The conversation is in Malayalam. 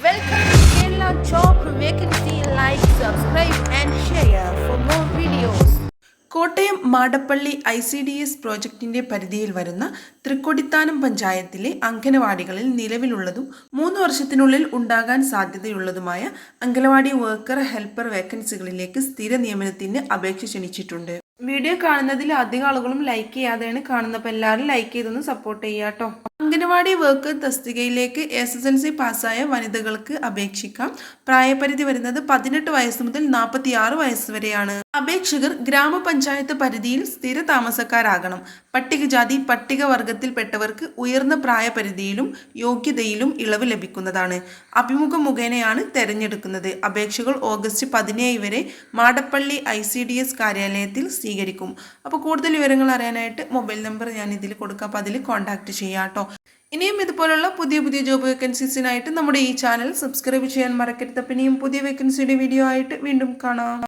Welcome to Kerala Job Vacancy. Like, subscribe, and share for more videos. Kottayam Madappally I C D S പ്രോജക്റ്റിന്റെ പരിധിയിൽ വരുന്ന തൃക്കൊടിത്താനം പഞ്ചായത്തിലെ അംഗനവാടികളിൽ നിലവിലുള്ളതും മൂന്ന് വർഷത്തിനുള്ളിൽ ഉണ്ടാകാൻ സാധ്യതയുള്ളതുമായ അംഗനവാടി വർക്കർ ഹെൽപ്പർ വേക്കൻസികളിലേക്ക് സ്ഥിര നിയമനത്തിന് അപേക്ഷ ക്ഷണിച്ചിട്ടുണ്ട് വീഡിയോ കാണുന്നതിൽ അധികം ആളുകളും ലൈക്ക് ചെയ്യാതെയാണ് കാണുന്നപ്പോൾ എല്ലാവരും ലൈക്ക് ചെയ്തൊന്ന് സപ്പോർട്ട് ചെയ്യുക കേട്ടോ അംഗനവാടി വർക്ക് തസ്തികയിലേക്ക് എസ് എസ് എൽ സി പാസ്സായ വനിതകൾക്ക് അപേക്ഷിക്കാം. പ്രായപരിധി വരുന്നത് പതിനെട്ട് വയസ്സ് മുതൽ നാൽപ്പത്തി ആറ് വയസ്സ് വരെയാണ്. അപേക്ഷകർ ഗ്രാമപഞ്ചായത്ത് പരിധിയിൽ സ്ഥിര താമസക്കാരാകണം. പട്ടികജാതി പട്ടികവർഗത്തിൽപ്പെട്ടവർക്ക് ഉയർന്ന പ്രായപരിധിയിലും യോഗ്യതയിലും ഇളവ് ലഭിക്കുന്നതാണ്. അഭിമുഖ മുഖേനയാണ് തെരഞ്ഞെടുക്കുന്നത്. അപേക്ഷകൾ ഓഗസ്റ്റ് പതിനേഴ് വരെ Madappally I C D S കാര്യാലയത്തിൽ സ്വീകരിക്കും. അപ്പോൾ കൂടുതൽ വിവരങ്ങൾ അറിയാനായിട്ട് മൊബൈൽ നമ്പർ ഞാൻ ഇതിൽ കൊടുക്കാം. അപ്പോൾ അതിൽ കോൺടാക്റ്റ് ചെയ്യാം കേട്ടോ. ഇനിയും ഇതുപോലുള്ള പുതിയ പുതിയ ജോബ് വേക്കൻസീസിനായിട്ട് നമ്മുടെ ഈ ചാനൽ സബ്സ്ക്രൈബ് ചെയ്യാൻ മറക്കരുത്. അപ്പം ഇനിയും പുതിയ വേക്കൻസിയുടെ വീഡിയോ ആയിട്ട് വീണ്ടും കാണാം.